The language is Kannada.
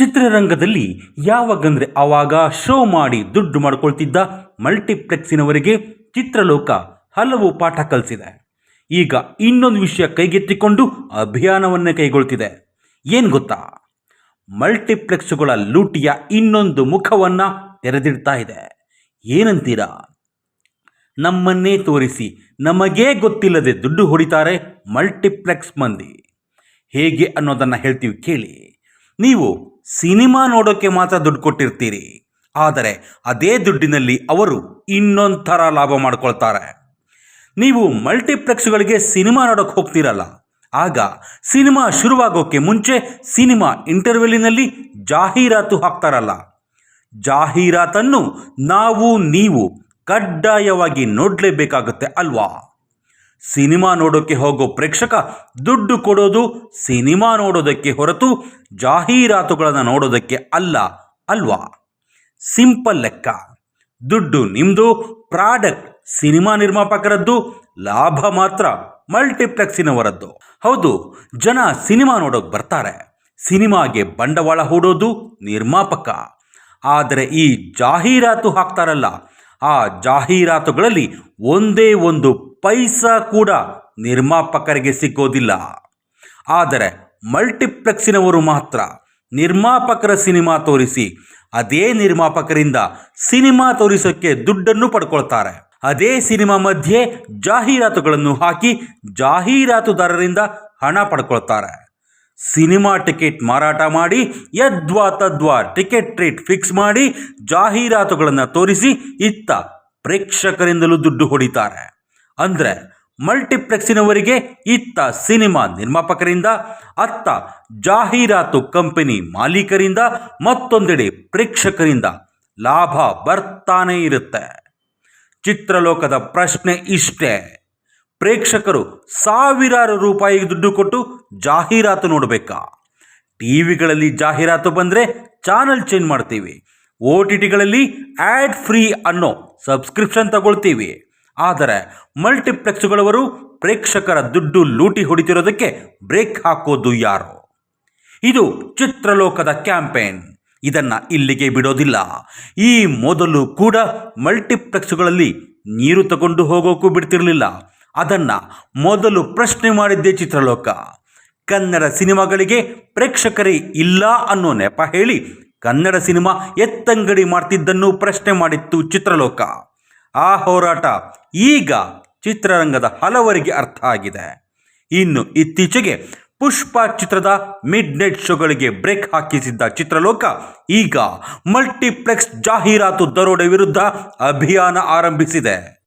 ಚಿತ್ರರಂಗದಲ್ಲಿ ಯಾವಾಗಂದ್ರೆ ಆವಾಗ ಶೋ ಮಾಡಿ ದುಡ್ಡು ಮಾಡ್ಕೊಳ್ತಿದ್ದ ಮಲ್ಟಿಪ್ಲೆಕ್ಸಿನವರಿಗೆ ಚಿತ್ರಲೋಕ ಹಲವು ಪಾಠ ಕಲಿಸಿದೆ. ಈಗ ಇನ್ನೊಂದು ವಿಷಯ ಕೈಗೆತ್ತಿಕೊಂಡು ಅಭಿಯಾನವನ್ನೇ ಕೈಗೊಳ್ತಿದೆ. ಏನು ಗೊತ್ತಾ? ಮಲ್ಟಿಪ್ಲೆಕ್ಸ್ಗಳ ಲೂಟಿಯ ಇನ್ನೊಂದು ಮುಖವನ್ನು ತೆರೆದಿಡ್ತಾ ಇದೆ. ಏನಂತೀರಾ? ನಮ್ಮನ್ನೇ ತೋರಿಸಿ ನಮಗೇ ಗೊತ್ತಿಲ್ಲದೆ ದುಡ್ಡು ಹೊಡಿತಾರೆ ಮಲ್ಟಿಪ್ಲೆಕ್ಸ್ ಮಂದಿ. ಹೇಗೆ ಅನ್ನೋದನ್ನು ಹೇಳ್ತೀವಿ ಕೇಳಿ. ನೀವು ಸಿನಿಮಾ ನೋಡೋಕ್ಕೆ ಮಾತ್ರ ದುಡ್ಡು ಕೊಟ್ಟಿರ್ತೀರಿ. ಆದರೆ ಅದೇ ದುಡ್ಡಿನಲ್ಲಿ ಅವರು ಇನ್ನೊಂದು ಲಾಭ ಮಾಡ್ಕೊಳ್ತಾರೆ. ನೀವು ಮಲ್ಟಿಪ್ಲೆಕ್ಸ್ಗಳಿಗೆ ಸಿನಿಮಾ ನೋಡೋಕ್ಕೆ ಹೋಗ್ತೀರಲ್ಲ. ಆಗ ಸಿನಿಮಾ ಶುರುವಾಗೋಕ್ಕೆ ಮುಂಚೆ ಸಿನಿಮಾ ಇಂಟರ್ವ್ಯೂಲಿನಲ್ಲಿ ಜಾಹೀರಾತು ಹಾಕ್ತಾರಲ್ಲ. ಜಾಹೀರಾತನ್ನು ನಾವು, ನೀವು ಕಡ್ಡಾಯವಾಗಿ ನೋಡಲೇಬೇಕಾಗುತ್ತೆ ಅಲ್ವಾ? ಸಿನಿಮಾ ನೋಡೋಕ್ಕೆ ಹೋಗೋ ಪ್ರೇಕ್ಷಕ ದುಡ್ಡು ಕೊಡೋದು ಸಿನಿಮಾ ನೋಡೋದಕ್ಕೆ ಹೊರತು ಜಾಹೀರಾತುಗಳನ್ನು ನೋಡೋದಕ್ಕೆ ಅಲ್ಲ, ಅಲ್ವಾ? ಸಿಂಪಲ್ ಲೆಕ್ಕ. ದುಡ್ಡು ನಿಮ್ಮದು ಪ್ರಾಡಕ್ಟ್ ಸಿನಿಮಾ ನಿರ್ಮಾಪಕರದ್ದು, ಲಾಭ ಮಾತ್ರ ಮಲ್ಟಿಪ್ಲೆಕ್ಸಿನವರದ್ದು. ಹೌದು, ಜನ ಸಿನಿಮಾ ನೋಡೋಕೆ ಬರ್ತಾರೆ. ಸಿನಿಮಾಗೆ ಬಂಡವಾಳ ಹೂಡೋದು ನಿರ್ಮಾಪಕ. ಆದರೆ ಈ ಜಾಹೀರಾತು ಹಾಕ್ತಾರಲ್ಲ, ಆ ಜಾಹೀರಾತುಗಳಲ್ಲಿ ಒಂದೇ ಒಂದು ಪೈಸಾ ಕೂಡ ನಿರ್ಮಾಪಕರಿಗೆ ಸಿಗೋದಿಲ್ಲ ಆದರೆ ಮಲ್ಟಿಪ್ಲೆಕ್ಸಿನವರು ಮಾತ್ರ ನಿರ್ಮಾಪಕರ ಸಿನಿಮಾ ತೋರಿಸಿ, ಅದೇ ನಿರ್ಮಾಪಕರಿಂದ ಸಿನಿಮಾ ತೋರಿಸೋಕ್ಕೆ ದುಡ್ಡನ್ನು ಪಡ್ಕೊಳ್ತಾರೆ. ಅದೇ ಸಿನಿಮಾ ಮಧ್ಯೆ ಜಾಹೀರಾತುಗಳನ್ನು ಹಾಕಿ ಜಾಹೀರಾತುದಾರರಿಂದ ಹಣ ಪಡ್ಕೊಳ್ತಾರೆ. ಸಿನಿಮಾ ಟಿಕೆಟ್ ಮಾರಾಟ ಮಾಡಿ ಯದ್ವಾ ತದ್ವಾ ಟಿಕೆಟ್ ರೇಟ್ ಫಿಕ್ಸ್ ಮಾಡಿ ಜಾಹೀರಾತುಗಳನ್ನು ತೋರಿಸಿ ಇತ್ತ ಪ್ರೇಕ್ಷಕರಿಂದಲೂ ದುಡ್ಡು ಹೊಡಿತಾರೆ. ಅಂದರೆ ಮಲ್ಟಿಪ್ಲೆಕ್ಸಿನವರಿಗೆ ಇತ್ತ ಸಿನಿಮಾ ನಿರ್ಮಾಪಕರಿಂದ, ಅತ್ತ ಜಾಹೀರಾತು ಕಂಪನಿ ಮಾಲೀಕರಿಂದ, ಮತ್ತೊಂದೆಡೆ ಪ್ರೇಕ್ಷಕರಿಂದ ಲಾಭ ಬರ್ತಾನೆ ಇರುತ್ತೆ. ಚಿತ್ರಲೋಕದ ಪ್ರಶ್ನೆ ಇಷ್ಟೇ. ಪ್ರೇಕ್ಷಕರು ಸಾವಿರಾರು ರೂಪಾಯಿ ದುಡ್ಡು ಕೊಟ್ಟು ಜಾಹೀರಾತು ನೋಡಬೇಕಾ? ಟಿ ವಿಗಳಲ್ಲಿ ಜಾಹೀರಾತು ಬಂದರೆ ಚಾನಲ್ ಚೇಂಜ್ ಮಾಡ್ತೀವಿ. ಓ ಟಿ ಟಿಗಳಲ್ಲಿ ಆ್ಯಡ್ ಫ್ರೀ ಅನ್ನೋ ಸಬ್ಸ್ಕ್ರಿಪ್ಷನ್ ತಗೊಳ್ತೀವಿ. ಆದರೆ ಮಲ್ಟಿಪ್ಲೆಕ್ಸ್ಗಳವರು ಪ್ರೇಕ್ಷಕರ ದುಡ್ಡು ಲೂಟಿ ಹೊಡಿತಿರೋದಕ್ಕೆ ಬ್ರೇಕ್ ಹಾಕೋದು ಯಾರು? ಇದು ಚಿತ್ರಲೋಕದ ಕ್ಯಾಂಪೇನ್. ಇದನ್ನು ಇಲ್ಲಿಗೆ ಬಿಡೋದಿಲ್ಲ. ಈ ಮೊದಲು ಕೂಡ ಮಲ್ಟಿಪ್ಲೆಕ್ಸ್ಗಳಲ್ಲಿ ನೀರು ತಗೊಂಡು ಹೋಗೋಕ್ಕೂ ಬಿಡ್ತಿರಲಿಲ್ಲ. ಅದನ್ನು ಮೊದಲು ಪ್ರಶ್ನೆ ಮಾಡಿದ್ದೇ ಚಿತ್ರಲೋಕ. ಕನ್ನಡ ಸಿನಿಮಾಗಳಿಗೆ ಪ್ರೇಕ್ಷಕರೇ ಇಲ್ಲ ಅನ್ನೋ ನೆಪ ಹೇಳಿ ಕನ್ನಡ ಸಿನಿಮಾ ಎತ್ತಂಗಡಿ ಮಾಡ್ತಿದ್ದನ್ನು ಪ್ರಶ್ನೆ ಮಾಡಿತ್ತು ಚಿತ್ರಲೋಕ. ಆ ಹೋರಾಟ ಈಗ ಚಿತ್ರರಂಗದ ಹಲವರಿಗೆ ಅರ್ಥ ಆಗಿದೆ. ಇನ್ನು ಇತ್ತೀಚೆಗೆ ಪುಷ್ಪ ಚಿತ್ರದ ಮಿಡ್ ನೈಟ್ ಶೋಗಳಿಗೆ ಬ್ರೇಕ್ ಹಾಕಿಸಿದ್ದ ಚಿತ್ರಲೋಕ ಈಗ ಮಲ್ಟಿಪ್ಲೆಕ್ಸ್ ಜಾಹೀರಾತು ದರೋಡೆ ವಿರುದ್ಧ ಅಭಿಯಾನ ಆರಂಭಿಸಿದೆ.